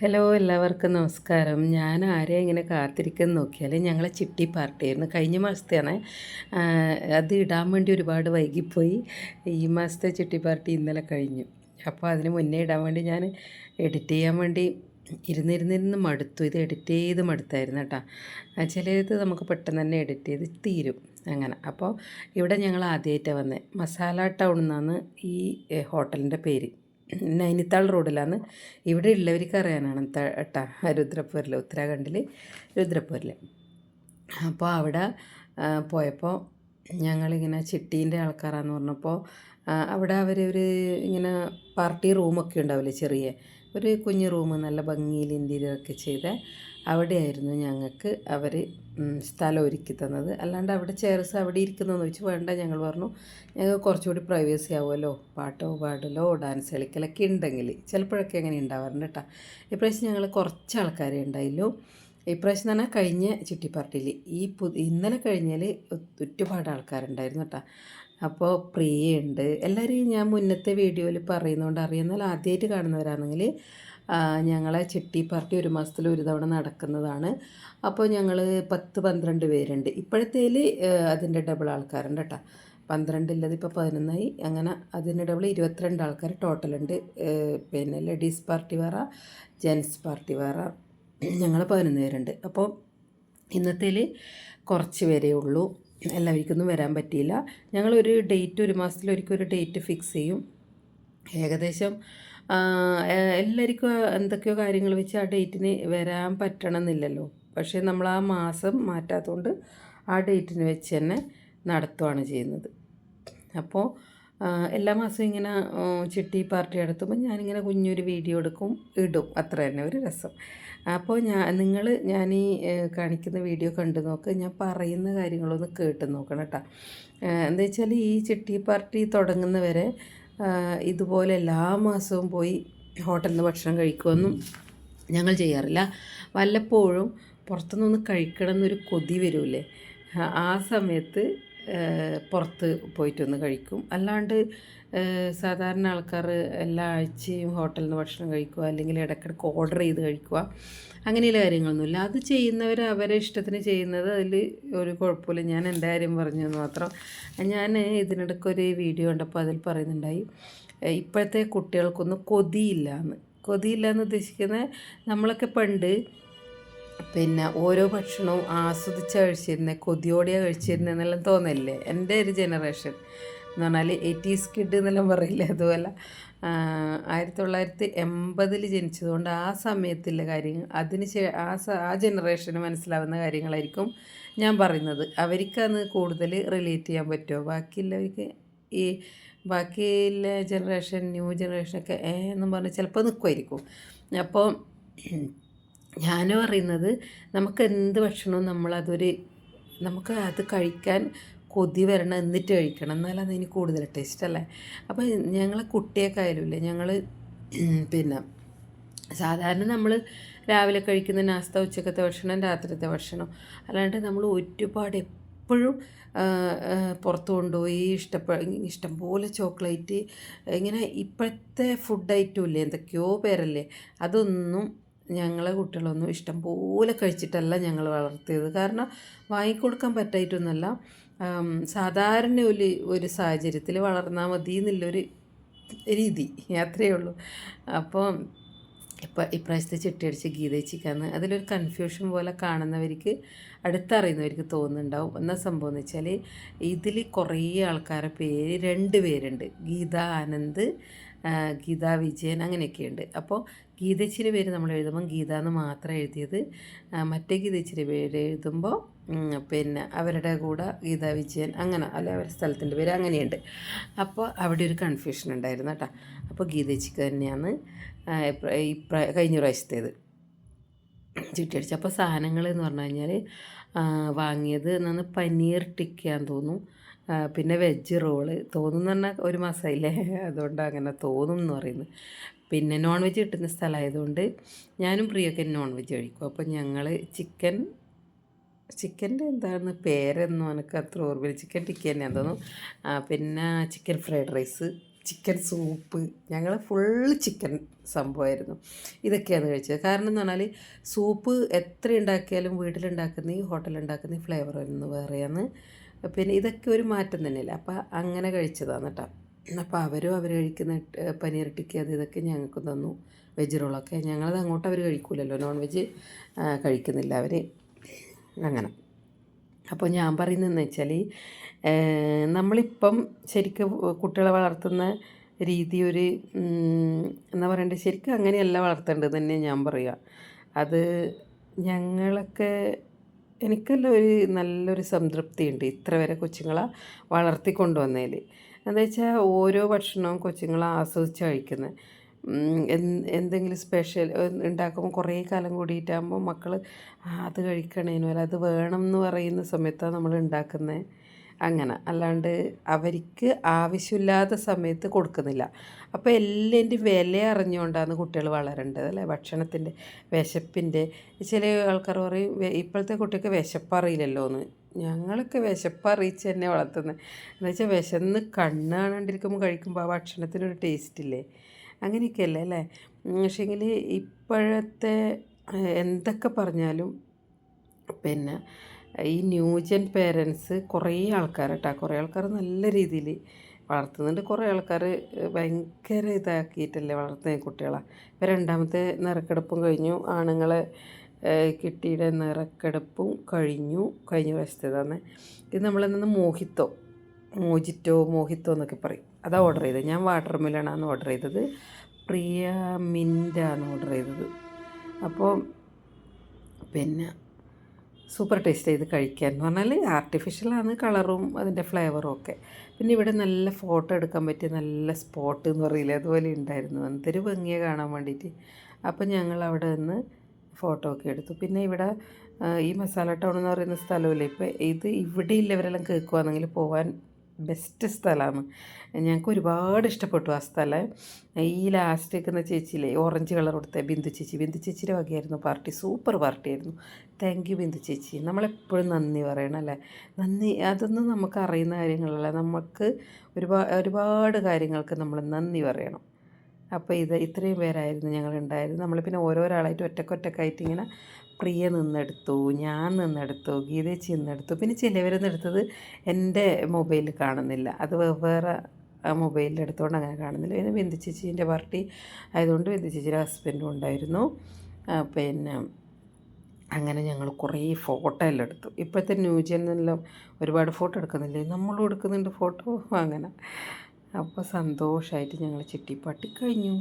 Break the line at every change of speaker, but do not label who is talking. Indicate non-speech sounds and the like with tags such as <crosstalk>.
Hello എല്ലാവർക്കും നമസ്കാരം. ഞാൻ ആരെ ഇങ്ങനെ കാത്തിരിക്കുന്ന നോക്കിയാൽ ഞങ്ങളെ ചിട്ടി പാർട്ടിയായിരുന്നു. കഴിഞ്ഞ മാസത്തെയാണ് അത് ഇടാൻ വേണ്ടി ഒരുപാട് വൈകിപ്പോയി. ഈ മാസത്തെ ചിട്ടി പാർട്ടി ഇന്നലെ കഴിഞ്ഞു. അപ്പോൾ അതിന് മുന്നേ ഇടാൻ വേണ്ടി ഞാൻ എഡിറ്റ് ചെയ്യാൻ വേണ്ടി ഇരുന്നിരുന്നിരുന്ന് മടുത്തു. ഇത് എഡിറ്റ് ചെയ്ത് മടുത്തായിരുന്നു കേട്ടോ. ചിലത് നമുക്ക് പെട്ടെന്ന് തന്നെ എഡിറ്റ് ചെയ്ത് തീരും. അങ്ങനെ. അപ്പോൾ ഇവിടെ ഞങ്ങൾ ആദ്യമായിട്ടാണ് വന്നത് മസാല ടൗൺ എന്നാണ് ഈ ഹോട്ടലിന്റെ പേര്. നൈനിത്താൾ റോഡിലാണ്. ഇവിടെ ഉള്ളവർക്ക് അറിയാനാണ് കേട്ടാ രുദ്രപ്പൂരിൽ ഉത്തരാഖണ്ഡിൽ രുദ്രപ്പൂരിൽ അപ്പോൾ അവിടെ പോയപ്പോൾ ഞങ്ങളിങ്ങനെ ചിട്ടീന്റെ ആൾക്കാരാന്ന് പറഞ്ഞപ്പോൾ അവിടെ അവർ ഒരു ഇങ്ങനെ പാർട്ടി റൂമൊക്കെ ഉണ്ടാവില്ലേ ചെറിയ ഒരു കുഞ്ഞു റൂം നല്ല ഭംഗിയിൽ ഇന്റീരിയറൊക്കെ ചെയ്ത അവിടെയായിരുന്നു ഞങ്ങൾക്ക് അവർ സ്ഥലം ഒരുക്കി തന്നത്. അല്ലാണ്ട് അവിടെ ചെയർസ് അവിടെ ഇരിക്കുന്നതെന്ന് വെച്ച് വേണ്ട ഞങ്ങൾ പറഞ്ഞു ഞങ്ങൾക്ക് കുറച്ചുകൂടി പ്രൈവസി ആവുമല്ലോ. പാട്ടോ പാടലോ ഡാൻസ് കളിക്കലൊക്കെ ഉണ്ടെങ്കിൽ. ചിലപ്പോഴൊക്കെ അങ്ങനെ ഉണ്ടാവാറുണ്ട് കേട്ടോ. ഇപ്രാവശ്യം ഞങ്ങൾ കുറച്ച് ആൾക്കാരെ ഉണ്ടായില്ലോ. ഇപ്രാവശ്യം തന്നെ കഴിഞ്ഞ ചിട്ടി പാർട്ടിയിൽ ഈ പു ഇന്നലെ കഴിഞ്ഞാൽ ഒരുപാട് ആൾക്കാരുണ്ടായിരുന്നു കേട്ടോ. അപ്പോൾ പ്രിയുണ്ട് എല്ലാവരെയും ഞാൻ മുന്നത്തെ വീഡിയോയിൽ പറയുന്നതുകൊണ്ട് അറിയാം എന്നാൽ ആദ്യമായിട്ട് കാണുന്നവരാണെങ്കിൽ ഞങ്ങളെ ചിട്ടി പാർട്ടി ഒരു മാസത്തിൽ ഒരു തവണ നടക്കുന്നതാണ്. അപ്പോൾ ഞങ്ങൾ പത്ത് പന്ത്രണ്ട് പേരുണ്ട്. ഇപ്പോഴത്തേൽ അതിന്റെ ഡബിൾ ആൾക്കാരുണ്ട് കേട്ടോ. പന്ത്രണ്ടില്ലത് ഇപ്പോൾ പതിനൊന്നായി. അങ്ങനെ അതിന്റെ ഡബിൾ ഇരുപത്തിരണ്ട് ആൾക്കാർ ടോട്ടലുണ്ട്. പിന്നെ ലേഡീസ് പാർട്ടി വേറെ ജെൻസ് പാർട്ടി വേറെ ഞങ്ങൾ പതിനൊന്ന് പേരുണ്ട്. അപ്പോൾ ഇന്നത്തേൽ കുറച്ച് പേരേ ഉള്ളൂ. എല്ലാവർക്കൊന്നും വരാൻ പറ്റിയില്ല. ഞങ്ങളൊരു ഡേറ്റ് ഒരു മാസത്തിലൊരിക്കൽ ഒരു ഡേറ്റ് ഫിക്സ് ചെയ്യും. ഏകദേശം എല്ലാവർക്കും എന്തൊക്കെയോ കാര്യങ്ങൾ വെച്ച് ആ ഡേറ്റിന് വരാൻ പറ്റണമെന്നില്ലല്ലോ. പക്ഷേ നമ്മൾ ആ മാസം മാറ്റാത്തതുകൊണ്ട് ആ ഡേറ്റിന് വെച്ച് തന്നെ നടത്തുകയാണ് ചെയ്യുന്നത്. അപ്പോൾ എല്ലാ മാസവും ഇങ്ങനെ ചിട്ടി പാർട്ടി നടത്തുമ്പോൾ ഞാനിങ്ങനെ കുഞ്ഞൊരു വീഡിയോ എടുക്കും ഇടും. അത്ര തന്നെ ഒരു രസം. അപ്പോൾ ഞാൻ നിങ്ങൾ ഞാൻ ഈ കാണിക്കുന്ന വീഡിയോ കണ്ടു നോക്ക് ഞാൻ പറയുന്ന കാര്യങ്ങളൊന്ന് കേട്ട് നോക്കണം കേട്ടോ. എന്താ വെച്ചാൽ ഈ ചിട്ടി പാർട്ടി തുടങ്ങുന്നവരെ ഇതുപോലെ എല്ലാ മാസവും പോയി ഹോട്ടലിൽ നിന്ന് ഭക്ഷണം കഴിക്കുമെന്നും ഞങ്ങൾ ചെയ്യാറില്ല. വല്ലപ്പോഴും പുറത്തുനിന്നൊന്ന് കഴിക്കണം എന്നൊരു കൊതി വരൂലേ ആ- സമയത്ത് പുറത്ത് പോയിട്ടൊന്ന് കഴിക്കും. അല്ലാണ്ട് സാധാരണ ആൾക്കാർ എല്ലാ ആഴ്ചയും ഹോട്ടലിൽ നിന്ന് ഭക്ഷണം കഴിക്കുക അല്ലെങ്കിൽ ഇടയ്ക്കിടയ്ക്ക് ഓർഡർ ചെയ്ത് കഴിക്കുക അങ്ങനെയുള്ള കാര്യങ്ങളൊന്നുമില്ല. അത് ചെയ്യുന്നവർ അവരെ ഇഷ്ടത്തിന് ചെയ്യുന്നത് അതിൽ ഒരു കുഴപ്പമില്ല. ഞാൻ എന്റെ കാര്യം പറഞ്ഞു മാത്രം. ഞാൻ ഇതിനിടയ്ക്കൊരു വീഡിയോ കണ്ടപ്പോൾ അതിൽ പറയുന്നുണ്ടായി ഇപ്പോഴത്തെ കുട്ടികൾക്കൊന്നും കൊതിയില്ല എന്ന്. കൊതിയില്ല എന്ന് ഉദ്ദേശിക്കുന്നത് നമ്മളൊക്കെ പണ്ട് പിന്നെ ഓരോ ഭക്ഷണവും ആസ്വദിച്ച് കഴിച്ചിരുന്നത് കൊതിയോടെയാണ് കഴിച്ചിരുന്നത് എന്നെല്ലാം തോന്നില്ലേ എന്റെ ഒരു ജനറേഷൻ എന്ന് പറഞ്ഞാൽ എയ്റ്റീസ് കിഡ് എന്നെല്ലാം പറയില്ല അതുപോലെ. ആയിരത്തി തൊള്ളായിരത്തി എൺപതിൽ ജനിച്ചതുകൊണ്ട് ആ സമയത്തുള്ള കാര്യങ്ങൾ അതിന് ആ ആ ജനറേഷന് മനസ്സിലാവുന്ന കാര്യങ്ങളായിരിക്കും ഞാൻ പറയുന്നത്. അവർക്കത് കൂടുതൽ റിലേറ്റ് ചെയ്യാൻ പറ്റുമോ? ബാക്കിയുള്ളവർക്ക് ഈ ബാക്കിയുള്ള ജനറേഷൻ ന്യൂ ജനറേഷനൊക്കെ എന്നും പറഞ്ഞ് ചിലപ്പോൾ നിൽക്കുമായിരിക്കും അപ്പോൾ ഞാൻ പറയുന്നത് നമുക്ക് എന്ത് ഭക്ഷണവും നമ്മളതൊരു നമുക്ക് അത് കഴിക്കാൻ കൊതി വരണം എന്നിട്ട് കഴിക്കണം. എന്നാലും അതിന് കൂടുതൽ ടേസ്റ്റ് അല്ലേ? അപ്പോൾ ഞങ്ങളെ കുട്ടിയൊക്കെ ആയാലുമില്ലേ ഞങ്ങൾ പിന്നെ സാധാരണ നമ്മൾ രാവിലെ കഴിക്കുന്ന നാസ്ത ഉച്ചക്കത്തെ ഭക്ഷണം രാത്രിത്തെ ഭക്ഷണം. അല്ലാണ്ട് നമ്മൾ ഒരുപാട് എപ്പോഴും പുറത്ത് കൊണ്ടുപോയി ഇഷ്ടപ്പെ ഇഷ്ടംപോലെ ചോക്ലേറ്റ് ഇങ്ങനെ ഇപ്പോഴത്തെ ഫുഡ് ഐറ്റം ഇല്ലേ എന്തൊക്കെയോ പേരല്ലേ അതൊന്നും ഞങ്ങളെ കുട്ടികളൊന്നും ഇഷ്ടം പോലെ കഴിച്ചിട്ടല്ല ഞങ്ങൾ വളർത്തിയത്. കാരണം വാങ്ങിക്കൊടുക്കാൻ പറ്റായിട്ടൊന്നുമല്ല. സാധാരണ ഒരു ഒരു സാഹചര്യത്തിൽ വളർന്നാൽ മതി എന്നുള്ളൊരു രീതി. അത്രയേ ഉള്ളൂ. അപ്പോൾ ഇപ്പം ഇപ്രാവശ്യത്തെ ചിട്ടിയടിച്ച് ഗീതച്ചിക്കാന്ന് അതിലൊരു കൺഫ്യൂഷൻ പോലെ കാണുന്നവർക്ക് അടുത്തറിയുന്നവർക്ക് തോന്നുന്നുണ്ടാവും. എന്നാ സംഭവം എന്ന് വെച്ചാൽ ഇതിൽ കുറേ ആൾക്കാരുടെ പേര് രണ്ട് പേരുണ്ട്. ഗീത ആനന്ദ് ഗീത വിജയൻ അങ്ങനെയൊക്കെയുണ്ട്. അപ്പോൾ ഗീതച്ചിന്റെ പേര് നമ്മൾ എഴുതുമ്പം ഗീത എന്ന് മാത്രം എഴുതിയത്. മറ്റേ ഗീതച്ചിന്റെ പേര് എഴുതുമ്പോൾ പിന്നെ അവരുടെ കൂടെ ഗീത വിജയൻ അങ്ങനെ അല്ലെ അവരുടെ സ്ഥലത്തിന്റെ പേര് അങ്ങനെയുണ്ട്. അപ്പോൾ അവിടെ ഒരു കൺഫ്യൂഷൻ ഉണ്ടായിരുന്നു കേട്ടോ. അപ്പോൾ ഗീതച്ചിക്ക് തന്നെയാണ് ഇപ്രാ കഴിഞ്ഞ പ്രാവശ്യത്തേത് ചിട്ടിയടിച്ച് അപ്പോൾ സാധനങ്ങൾ എന്ന് പറഞ്ഞു കഴിഞ്ഞാൽ വാങ്ങിയത് എന്നാണ് പനീർ ടിക്കാൻ തോന്നും ആ, പിന്നെ വെജ് റോൾ. തോന്നുന്നു പറഞ്ഞാൽ ഒരു മാസമായില്ലേ <laughs> അതുകൊണ്ട് അങ്ങനെ തോന്നും എന്ന് പറയുന്നത്. പിന്നെ നോൺ വെജ് കിട്ടുന്ന സ്ഥലമായതുകൊണ്ട് ഞാനും പ്രിയൊക്കെ നോൺ വെജ് കഴിക്കും അപ്പോൾ ഞങ്ങൾ ചിക്കൻ ചിക്കന്റെ എന്താണ് പേരെന്നോ എനിക്ക് അത്ര ഓർമ്മയില്ല. ചിക്കൻ ടിക്ക തന്നെ തോന്നും പിന്നെ chicken fried rice chicken soup ഞങ്ങൾ ഫുള്ള് ചിക്കൻ സംഭവമായിരുന്നു. ഇതൊക്കെയാണ് കഴിച്ചത്. കാരണം എന്ന് പറഞ്ഞാൽ സൂപ്പ് എത്ര ഉണ്ടാക്കിയാലും വീട്ടിലുണ്ടാക്കുന്ന ഈ ഹോട്ടലുണ്ടാക്കുന്ന ഫ്ലേവർ ഒന്ന് വേറെയാണ്. പിന്നെ ഇതൊക്കെ ഒരു മാറ്റം തന്നെയല്ലേ? അപ്പോൾ അങ്ങനെ കഴിച്ചതാണ് കേട്ടോ അപ്പോൾ അവരും അവർ കഴിക്കുന്ന പനീർ ടിക്ക അത് ഇതൊക്കെ ഞങ്ങൾക്ക് തന്നു. വെജ് റോളൊക്കെ. ഞങ്ങളത് അങ്ങോട്ട് അവർ കഴിക്കൂലല്ലോ. നോൺ വെജ് കഴിക്കുന്നില്ല അവർ അങ്ങനെ. അപ്പോൾ ഞാൻ പറയുന്നതെന്ന് വെച്ചാൽ നമ്മളിപ്പം ശരിക്കും കുട്ടികളെ വളർത്തുന്ന രീതി ഒരു എന്താ പറയണ്ടേ? ശരിക്കും അങ്ങനെയല്ല വളർത്തേണ്ടത് തന്നെ ഞാൻ പറയുക അത് ഞങ്ങളൊക്കെ എനിക്കെല്ലാം ഒരു നല്ലൊരു സംതൃപ്തിയുണ്ട് ഇത്ര വരെ കൊച്ചുങ്ങളെ വളർത്തിക്കൊണ്ടുവന്നതിൽ എന്താ വെച്ചാൽ ഓരോ ഭക്ഷണവും കൊച്ചുങ്ങളെ ആസ്വദിച്ച് കഴിക്കുന്നത് എന്തെങ്കിലും സ്പെഷ്യൽ ഉണ്ടാക്കുമ്പോൾ കുറേ കാലം കൂടിയിട്ടാകുമ്പോൾ മക്കൾ അത് കഴിക്കണേനു അല്ല അത് വേണം എന്ന് പറയുന്ന സമയത്താണ് നമ്മൾ ഉണ്ടാക്കുന്നത് അങ്ങനെ. അല്ലാണ്ട് അവർക്ക് ആവശ്യമില്ലാത്ത സമയത്ത് കൊടുക്കുന്നില്ല. അപ്പോൾ എല്ലാന്റെ വില അറിഞ്ഞുകൊണ്ടാണ് കുട്ടികൾ വളരേണ്ടത് അല്ലേ? ഭക്ഷണത്തിന്റെ വിശപ്പിന്റെ ചില ആൾക്കാർ പറയും ഇപ്പോഴത്തെ കുട്ടിക്ക് വിശപ്പറിയില്ലല്ലോ എന്ന് ഞങ്ങളൊക്കെ വിശപ്പറിയിച്ച് തന്നെ വളർത്തുന്നത് എന്ന് വെച്ചാൽ വിശന്ന് കണ്ണ് കാണാണ്ടിരിക്കുമ്പോൾ കഴിക്കുമ്പോൾ ആ ഭക്ഷണത്തിനൊരു ടേസ്റ്റ് ഇല്ലേ? അങ്ങനെയൊക്കെയല്ലേ അല്ലേ? പക്ഷേങ്കിൽ ഇപ്പോഴത്തെ എന്തൊക്കെ പറഞ്ഞാലും പിന്നെ ഈ ന്യൂജൻ പേരൻസ് കുറേ ആൾക്കാർ കേട്ടോ കുറേ ആൾക്കാർ നല്ല രീതിയിൽ വളർത്തുന്നുണ്ട്. കുറേ ആൾക്കാർ ഭയങ്കര ഇതാക്കിയിട്ടല്ലേ വളർത്തുന്ന കുട്ടികളെ. ഇപ്പം രണ്ടാമത്തെ നിറക്കെടുപ്പും കഴിഞ്ഞു. ആണുങ്ങളെ കിട്ടിയുടെ നിറക്കെടുപ്പും കഴിഞ്ഞു. കഴിഞ്ഞ വശത്തേതാണ് ഇത് നമ്മളിന്ന് മോഹിത്തോ? മോജിറ്റോ മോഹിത്തോ എന്നൊക്കെ പറയും. അതാ ഓർഡർ ചെയ്തത്. ഞാൻ വാട്ടർ മിലണാണ് ഓർഡർ ചെയ്തത്. പ്രിയ മിന്റാണ് ഓർഡർ ചെയ്തത്. അപ്പോൾ പിന്നെ സൂപ്പർ ടേസ്റ്റ് ചെയ്ത് കഴിക്കാൻ എന്ന് പറഞ്ഞാൽ ആർട്ടിഫിഷ്യലാണ് കളറും അതിന്റെ ഫ്ലേവറും ഒക്കെ. പിന്നെ ഇവിടെ നല്ല ഫോട്ടോ എടുക്കാൻ പറ്റിയ നല്ല സ്പോട്ട് എന്ന് പറയില്ല അതുപോലെ ഉണ്ടായിരുന്നു. എന്തൊരു ഭംഗിയെ കാണാൻ വേണ്ടിയിട്ട്. അപ്പം ഞങ്ങൾ അവിടെ നിന്ന് ഫോട്ടോ ഒക്കെ എടുത്തു. പിന്നെ ഇവിടെ ഈ മസാല ടൗൺ എന്ന് പറയുന്ന സ്ഥലമില്ല ഇപ്പം ഇത് ഇവിടെ ഇല്ലവരെല്ലാം കേൾക്കുവാണെങ്കിൽ പോകാൻ ബെസ്റ്റ് സ്ഥലമാണ്. ഞങ്ങൾക്ക് ഒരുപാട് ഇഷ്ടപ്പെട്ടു ആ സ്ഥലം. ഈ ലാസ്റ്റ് നിൽക്കുന്ന ചേച്ചിയിലെ ഓറഞ്ച് കളർ കൊടുത്ത ബിന്ദു ചേച്ചി. ബിന്ദു ചേച്ചിയുടെ വകയായിരുന്നു പാർട്ടി. സൂപ്പർ പാർട്ടി ആയിരുന്നു. താങ്ക് യു ബിന്ദു ചേച്ചി. നമ്മളെപ്പോഴും നന്ദി പറയണം അല്ലേ? നന്ദി അതൊന്നും നമുക്ക് അറിയുന്ന കാര്യങ്ങളല്ല. നമുക്ക് ഒരുപാട് ഒരുപാട് കാര്യങ്ങൾക്ക് നമ്മൾ നന്ദി പറയണം. അപ്പോൾ ഇത് ഇത്രയും പേരായിരുന്നു ഞങ്ങളുണ്ടായിരുന്നു നമ്മൾ പിന്നെ ഓരോരാളായിട്ട് ഒറ്റക്കൊറ്റക്കായിട്ട് ഇങ്ങനെ പ്രിയ നിന്നെടുത്തു ഞാൻ നിന്നെടുത്തു ഗീതേച്ചി നിന്നെടുത്തു. പിന്നെ ചിലവർ നിന്നെടുത്തത് എന്റെ മൊബൈലിൽ കാണുന്നില്ല. അത് വേറെ മൊബൈലിൽ എടുത്തുകൊണ്ട് അങ്ങനെ കാണുന്നില്ല. പിന്നെ ബിന്ദു ചേച്ചീന്റെ പാർട്ടി ആയതുകൊണ്ട് ബിന്ദു ചേച്ചിയുടെ ഹസ്ബൻഡും ഉണ്ടായിരുന്നു. പിന്നെ അങ്ങനെ ഞങ്ങൾ കുറേ ഫോട്ടോ എല്ലാം എടുത്തു. ഇപ്പോഴത്തെ ന്യൂ ജനെല്ലാം ഒരുപാട് ഫോട്ടോ എടുക്കുന്നില്ലേ? നമ്മളും എടുക്കുന്നുണ്ട് ഫോട്ടോ. അങ്ങനെ. അപ്പോൾ സന്തോഷമായിട്ട് ഞങ്ങൾ ചിട്ടിപ്പാട്ടി കഴിഞ്ഞു.